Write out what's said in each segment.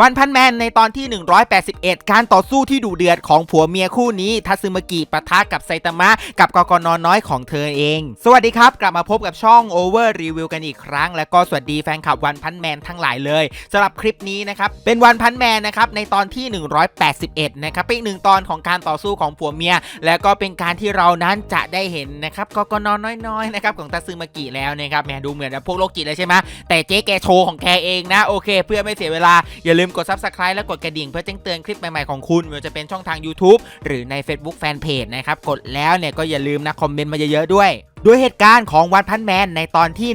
วันพันแมนในตอนที่ 181 การต่อสู้ที่ดุเดือดของผัวเมียคู่นี้ทัซึมากิปะทะกับไซตามะ กับกกนอนน้อยของเธอเอง สวัสดีครับ กลับมาพบกับช่อง Over Review กันอีกครั้ง แล้วก็สวัสดีแฟนคลับวันพันแมนทั้งหลายเลยสำหรับคลิปนี้นะครับ เป็นวันพันแมนนะครับ ในตอนที่ 181 นะครับเป็นหนึ่งตอนของการต่อสู้ของผัวเมีย แล้วก็เป็นการที่เรานั้นจะได้เห็นนะครับกกนอนน้อยๆนะครับของทัซึมากิแล้วนะครับแหมดูเหมือนพวกโลกจิตเลยใช่ไหมแต่เจ๊แกโชว์ของแกเองนะโอเค เพื่อไม่เสียเวลาอย่าลืมืมกด subscribe และกดกระดิ่งเพื่อแจ้งเตือนคลิปใหม่ๆของคุณไม่ว่าจะเป็นช่องทาง YouTube หรือใน Facebook Fanpage นะครับ กดแล้วเนี่ยก็อย่าลืมนะคอมเมนต์มาเยอะๆด้วย ด้วยเหตุการณ์ของวันพันแมนในตอนที่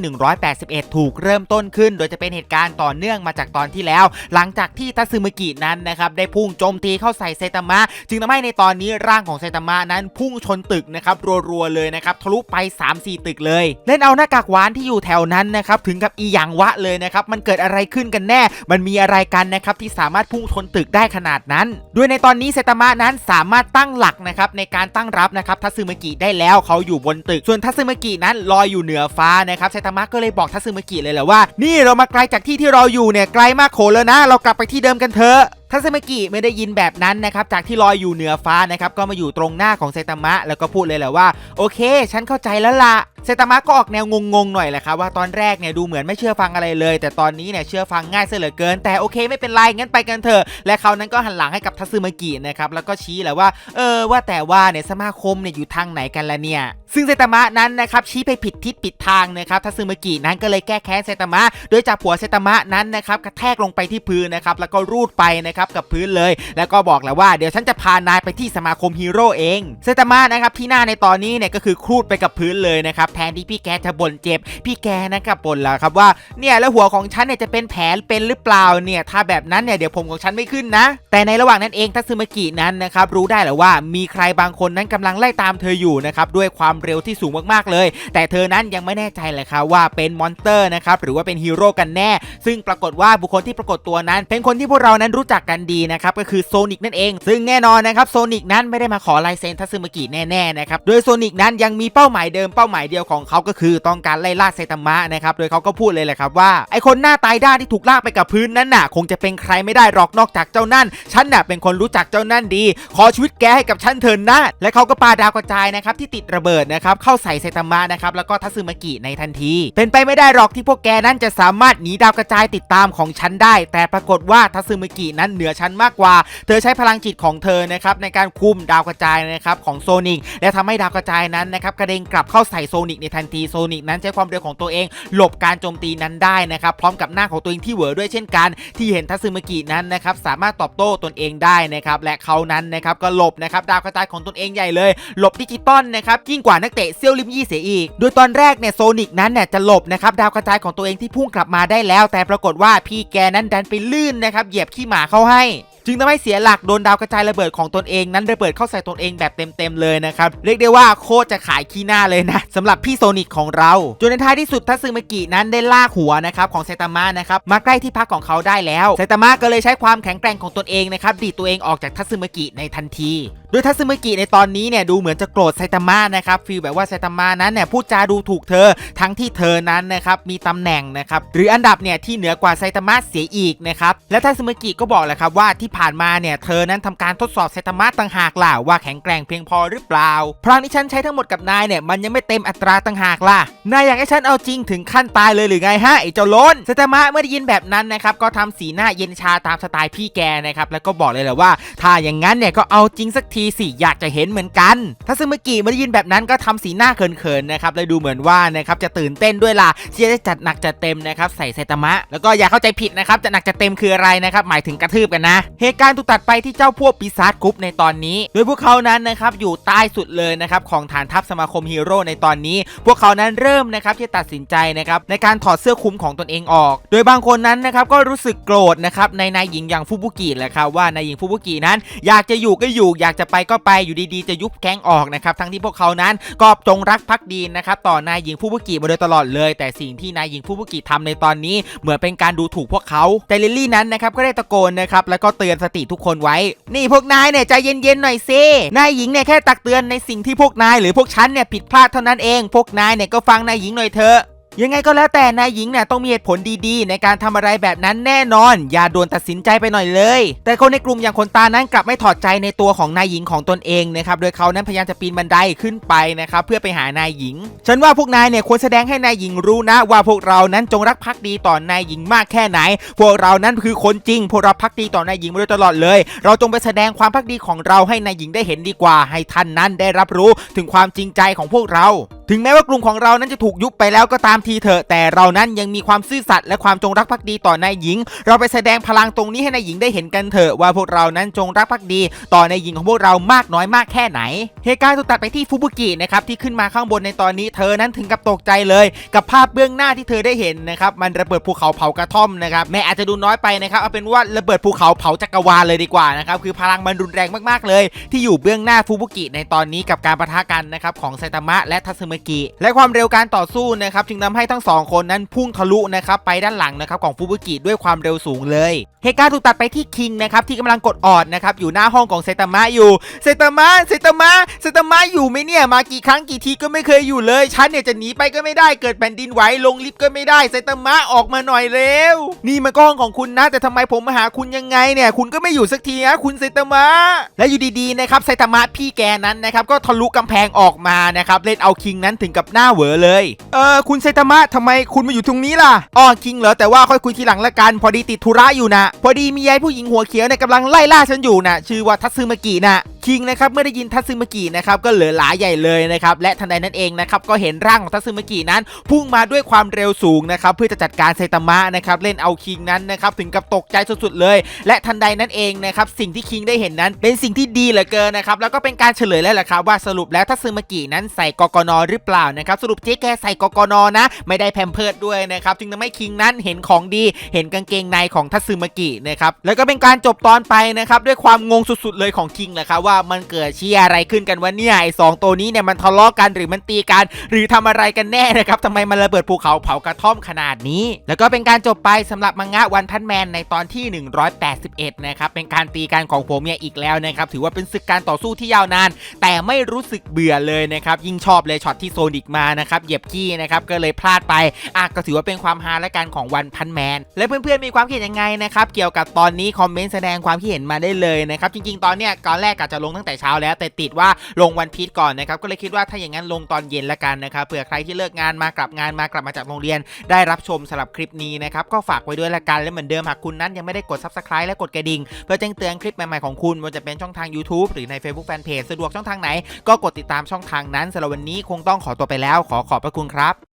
181 ถูกเริ่มต้นขึ้น โดยจะเป็นเหตุการณ์ต่อเนื่องมาจากตอนที่แล้ว หลังจากที่ทัซึมากินั้นนะครับได้พุ่งโจมตีเข้าใส่ไซตามะ จึงทำให้ในตอนนี้ร่างของไซตามะนั้นพุ่งชนตึกนะครับรัวๆเลยนะครับทะลุไป 3-4 ตึกเลย เล่นเอาหน้ากากหวานที่อยู่แถวนั้นนะครับถึงกับอีหยังวะเลยนะครับมันเกิดอะไรขึ้นกันแน่ มันมีอะไรกันนะครับที่สามารถพุ่งชนตึกได้ขนาดนั้น ด้วยในตอนนี้ไซตามะนั้นสามารถตั้งหลักนะครับในการตั้งรับนะครับทัซึมกิได้แล้วเขาอยู่บนตึกส่วนทัซึมากินั้นลอยอยู่เหนือฟ้านะครับไซตามะก็เลยบอกทัสึมากิเลยแหละว่า นี่เรามาไกลจากที่ที่เราอยู่เนี่ยไกลมากโขแล้วนะ เรากลับไปที่เดิมกันเถอะ ทัซึมากิไม่ได้ยินแบบนั้นนะครับจากที่ลอยอยู่เหนือฟ้านะครับก็มาอยู่ตรงหน้าของไซตามะแล้วก็พูดเลยแหละว่าโอเค ฉันเข้าใจแล้วล่ะไซตามะก็ออกแนวงงๆหน่อยแหละครับว่าตอนแรกเนี่ยดูเหมือนไม่เชื่อฟังอะไรเลย แต่ตอนนี้เนี่ยเชื่อฟังง่ายเสียเหลือเกิน แต่โอเคไม่เป็นไรงั้นไปกันเถอะและเขานั้นก็หันหลังให้กับทัซึมากินะครับแล้วก็ชี้แหละว่าเออว่าแต่ว่าเนี่ยสมาคมเนี่ยอยู่ทางไหนกันละเนี่ยซึ่งไซตามะนั้นนะครับชี้ไปผิดทิศผิดทางนะครับทัซึมากินั้นก็เลยแก้แค้นไซตามะโดยจับหัวไซตามะนั้นนะครับกระแทกลงไปที่พื้นนะครับแล้วก็รูดไปนะครับกับพื้นเลย แล้วก็บอกแล้วว่าเดี๋ยวฉันจะพานายไปที่สมาคมฮีโร่เองไซตามะนะครับที่หน้าในตอนนี้เนี่ยก็คือครูดไปกับพื้นเลยนะครับแทนที่พี่แกจะบ่นเจ็บ พี่แกนะครับบ่นแล้วครับว่าเนี่ยแล้วหัวของฉันเนี่ยจะเป็นแผลเป็นหรือเปล่าเนี่ยถ้าแบบนั้นเนี่ยเดี๋ยวผมของฉันไม่ขึ้นนะ แต่ในระหว่างนั้นเองทัซึมากินั้นนะครับรู้ได้และว่ามีใครบางคนนั้นกำลังไล่ตามเธออยู่นะครับด้วยความเร็วที่สูงมากๆเลย แต่เธอนั้นยังไม่แน่ใจเลยครับว่าเป็นมอนสเตอร์นะครับหรือว่าเป็นฮีโร่กันแน่ ซึ่งปรากฏว่าบุคคลที่ปรากฏตัวนั้น เป็นคนที่พวกเรานั้นรู้จักกันดีนะครับก็คือโซนิกนั่นเอง ซึ่งแน่นอนนะครับโซนิกนั้นไม่ได้มาขอลายเซ็นทัซึมากิแน่ๆนะครับโดยโซนิกนั้นยังมีเป้าหมายเดิมเป้าหมายเดียวของเขาก็คือต้องการไล่ล่าไซตามะนะครับโดยเขาก็พูดเลยแหละครับว่าไอคนหน้าตายด้านที่ถูกลากไปกับพื้นนั้นน่ะ คงจะเป็นใครไม่ได้หรอกนอกจากเจ้านั่นฉันน่ะเป็นคนรู้จักเจ้านั่นดี ขอชีวิตแกให้กับฉันเถินนะและเขาก็ปาดาวกระจายนะครับที่ติดระเบิดนะครับเข้าใส่ไซตามะนะครับแล้วก็ทัซึมากิในทันที เป็นไปไม่ได้หรอกที่พวกแกนั้นจะสามารถหนีดาวกระจายติดตามของฉันได้ แต่ปรากฏว่าทัซึมากินั้นเหนือฉันมากกว่า เธอใช้พลังจิตของเธอนะครับในการคุมดาวกระจายนะครับของโซนิกและทำให้ดาวกระจายนั้นนะครับกระเด็นกลับเข้าใส่โซนิกในทันทีโซนิกนั้นใช้ความเร็วของตัวเอง หลบการโจมตีนั้นได้นะครับพร้อมกับหน้าของตัวเองที่เหวอด้วยเช่นกัน ที่เห็นทัซึมกินั้นนะครับสามารถตอบโต้ตนเองได้นะครับและเขานั้นนะครับก็หลบนะครับดาวกระจายของตนเองใหญ่เลยหลบดิจิตอลนะครับยิ่งกว่านักเตะเซียวลิมยี่เสียอีก โดยตอนแรกเนี่ยโซนิกนั้นเนี่ยจะหลบนะครับดาวกระจายของตัวเองที่พุ่งกลับมาได้แล้ว แต่ปรากฏว่าพี่แกนั้นดันไปลื่นนะครับเหยียบขี้หมาเข้าให้ จึงทำให้เสียหลักโดนดาวกระจายระเบิดของตนเองนั้นระเบิดเข้าใส่ตนเองแบบเต็มๆเลยนะครับเรียกได้ว่าโคตรจะขายขี้หน้าเลยนะสำหรับพี่โซนิกของเราจนในท้ายที่สุดทัซึมากินั้นได้ลากหัวนะครับของไซตามะนะครับมาใกล้ที่พักของเขาได้แล้วไซตามะก็เลยใช้ความแข็งแกร่งของตนเองนะครับดีดตัวเองออกจากทัซึมากิในทันทีโดยทัซึมากิในตอนนี้เนี่ยดูเหมือนจะโกรธไซตามะนะครับฟีลแบบว่าไซตามะนั้นเนี่ยพูดจาดูถูกเธอทั้งที่เธอนั้นนะครับมีตำแหน่งนะครับหรืออันดับเนี่ยที่เหนือกว่าไซตามะเสียอีกนะครับและทัซึมากิก็บอกแหละครับว่าที่ผ่านมาเนี่ยเธอนั้นทำการทดสอบไซตามะต่างหากล่ะว่าแข็งแกร่งเพียงพอหรือเปล่าพลังที่ฉันใช้ทั้งหมดกับนายเนี่ยมันยังไม่เต็มอัตราต่างหากล่ะนายอยากให้ฉันเอาจริงถึงขั้นตายเลยหรือไงฮะไอ้เจ้าล้นไซตามะเมื่อได้ยินแบบนั้นนะครับก็ทำสีหน้าเย็นชาตามสไตล์พี่แกนะครับแล้วก็บอกเลยแหละว่า ถ้าอย่างนั้นเนี่ยก็เอาจริงสักทีสิอยากจะเห็นเหมือนกันทัซึมากิเมื่อได้ยินแบบนั้นก็ทำสีหน้าเขินๆนะครับเลยดูเหมือนว่านะครับจะตื่นเต้นด้วยล่ะที่จะได้จัดหนักจัดเต็มนะครับใส่ไซตามะ แล้วก็อย่าเข้าใจผิดนะครับจะหนักจะเต็มคืออะไรนะครับหมายถึงกระทืบกันนะเหตุการณ์ถูกตัดไปที่เจ้าพวกปีศาจกรุ๊ปในตอนนี้ โดยพวกเขานั้นนะครับอยู่ใต้สุดเลยนะครับของฐานทัพสมาคมฮีโร่ในตอนนี้ พวกเขานั้นเริ่มนะครับที่ตัดสินใจนะครับในการถอดเสื้อคลุมของตนเองออก โดยบางคนนั้นนะครับก็รู้สึกโกรธนะครับในนายหญิงอย่างฟูบุกิแหละครับว่านายหญิงฟูบุกินั้น อยากจะอยู่ก็อยู่ อยากจะไปก็ไปอยู่ดีๆ จะยุบแก๊งออกนะครับทั้งที่พวกเขานั้นก็จงรักภักดีนะครับต่อนายหญิงฟูบุกิมาโดยตลอดเลย แต่สิ่งที่นายหญิงฟูบุกิทำในตอนนี้ เหมือนเป็นการดูถูกพวกเขาแต่ลิลลี่นั้นนะครับก็ได้ตะโกนนะครับแล้วก็เตือนอนสติทุกคนไว้ นี่พวกนายเนี่ยใจเย็นๆหน่อยซินายหญิงเนี่ยแค่ตักเตือนในสิ่งที่พวกนายหรือพวกฉันเนี่ยผิดพลาดเท่านั้นเอง พวกนายเนี่ยก็ฟังนายหญิงหน่อยเถอะ ยังไงก็แล้วแต่นายหญิงเนี่ยต้องมีเหตุผลดีๆ ในการทำอะไรแบบนั้นแน่นอน อย่าด่วนตัดสินใจไปหน่อยเลย แต่คนในกลุ่มอย่างคนตานั้นกลับไม่ถอดใจในตัวของนายหญิงของตนเองนะครับโดยเขานั้นพยายามจะปีนบันไดขึ้นไปนะครับเพื่อไปหานายหญิง ฉันว่าพวกนายเนี่ยควรแสดงให้นายหญิงรู้นะ ว่าพวกเรานั้นจงรักภักดีต่อนายหญิงมากแค่ไหน พวกเรานั้นคือคนจริง พวกเราพักดีต่อนายหญิงมาโดยตลอดเลย เราจงไปแสดงความพักดีของเราให้นายหญิงได้เห็นดีกว่า ให้ท่านนั้นได้รับรู้ถึงความจริงใจของพวกเรา ถึงแม้ว่ากลุ่มของเรานั้นจะถูกยุบไปแล้วก็ตามทีเถอะแต่เรานั้นยังมีความซื่อสัตย์และความจงรักภักดีต่อนายหญิง เราไปแสดงพลังตรงนี้ให้นายหญิงได้เห็นกันเถอะว่าพวกเรานั้นจงรักภักดี ต่อนายหญิงของพวกเรามากน้อยมากแค่ไหนเหตุการณ์ถูกตัดไปที่ฟุบุกินะครับที่ขึ้นมาข้างบนในตอนนี้เธอนั้นถึงกับตกใจเลย กับภาพเบื้องหน้าที่เธอได้เห็นนะครับมันระเบิดภูเขาเผากระท่อมนะครับแม่อาจจะดูน้อยไปนะครับเอาเป็นว่าระเบิดภูเขาเผาจักรวาลเลยดีกว่านะครับคือพลังมันรุนแรงมากๆเลย ที่อยู่เบื้องหน้าฟูบุกิในตอนนี้กับการประทะกันนะครับของไซตามะและทัสึมกิและความเร็วการต่อสู้นะครับจึงทำให้ทั้งสองคนนั้นพุ่งทะลุนะครับไปด้านหลังนะครับของฟูบุกิด้วยความเร็วสูงเลย เหตุการณ์ถูกตัดไปที่คิงนะครับที่กำลังกดออดนะครับอยู่หน้าห้องของไซตามะอยู่ไซตามะไซตามะไซตามะอยู่ไหมเนี่ยมากี่ครั้งกี่ทีก็ไม่เคยอยู่เลยฉันเนี่ยจะหนีไปก็ไม่ได้เกิดแผ่นดินไหวลงลิฟต์ก็ไม่ได้ไซตามะออกมาหน่อยเร็ว นี่มันก็ห้องของคุณนะ แต่ทำไมผมมาหาคุณยังไงเนี่ยคุณก็ไม่อยู่สักทีนะคุณไซตามะและอยู่ดีๆนะครับไซตามะพี่แกนั้นนะครับก็ทะลุกำแพงออกมานะครับเล่นเอาคิงนั้นถึงกับหน้าเหวอเลยเออคุณไซตามะทำไมคุณมาอยู่ตรงนี้ล่ะอ๋อคิงเหรอแต่ว่าค่อยคุยทีหลังละกันพอดีติดธุระอยู่นะ พอดีมียายผู้หญิงหัวเขียวเนี่ยกำลังไล่ล่าฉันอยู่นะชื่อว่าทัตซึมากินะคิงนะครับเมื่อได้ยินทัตซึมากินะครับก็เหลือหลาใหญ่เลยนะครับและทันใดนั้นเองนะครับก็เห็นร่างของทัตซึมากินั้น พุ่งมาด้วยความเร็วสูงนะครับเพื่อจะจัดการไซตามะนะครับเล่นเอาคิงนั้นนะครับถึงกับตกใจสุดๆเลย และทันใดนั้นเองนะครับสิ่งที่คิงได้เห็นนั้น เป็นสิ่งที่ดีเหลือเกินนะครับแล้วก็เป็นการเฉลยแล้วแหละครับว่าสรุปแล้วทัตซึมากินั้นใส่กกนหรือเปล่านะครับสรุปเจ๊แกใส่กกนนะ ไม่ได้แพมเพิร์ดด้วยนะครับจึงทำให้คิงนั้นเห็นของดี เห็นกางเกงในของทัตซึมกินะครับแล้วก็เป็นการจบตอนไปนะครับด้วยความงงสุดๆเลยของคิงแหละครับว่ามันเกิดเชี่ยอะไรขึ้นกันวะเนี่ยไอ้สองตัวนี้เนี่ยมันทะเลาะกันหรือมันตีกัน หรือทำอะไรกันแน่นะครับทำไมมันระเบิดภูเขาเผากระท่อมขนาดนี้ แล้วก็เป็นการจบไปสำหรับมังงะวันพันแมนในตอนที่ 181 นะครับเป็นการตีกันของผมเนี่ยอีกแล้วนะครับถือว่าเป็นศึกการต่อสู้ที่ยาวนาน แต่ไม่รู้สึกเบื่อเลยนะครับยิ่งชอบเลยช็อตที่โซนิกมานะครับเหยียบขี้นะครับก็เลยพลาดไปอะก็ถือว่าเป็นความฮาและกันของวันพันแมนและเพื่อนๆมีความคิดยังไงนะครับเกี่ยวกับตอนนี้คอมเมนต์แสดงความคิดเห็นมาได้เลยนะครับจริงๆ ตอนเนี้ยตอนแรกอาจจะลงตั้งแต่เช้าแล้วแต่ติดว่าลงวันพีชก่อนนะครับก็เลยคิดว่าถ้าอย่างนั้นลงตอนเย็นละกันนะครับเผื่อใครที่เลิกงานมากลับงานมากลับมาจากโรงเรียน ได้รับชมสำหรับคลิปนี้นะครับก็ฝากไว้ด้วยละกันและเหมือนเดิมหากคุณนั้นยังไม่ได้กด subscribe และกดกระดิ่งเพื่อแจ้งเตือนคลิปใหม่ๆของคุณไมันจะเป็นช่องทาง YouTube หรือใน Facebook Fanpage สะดวกช่องทางไหน ก็กดติดตามช่องทางนั้นสำหรับวันนี้คงต้องขอตัวไปแล้ว ขอขอบพระคุณครับ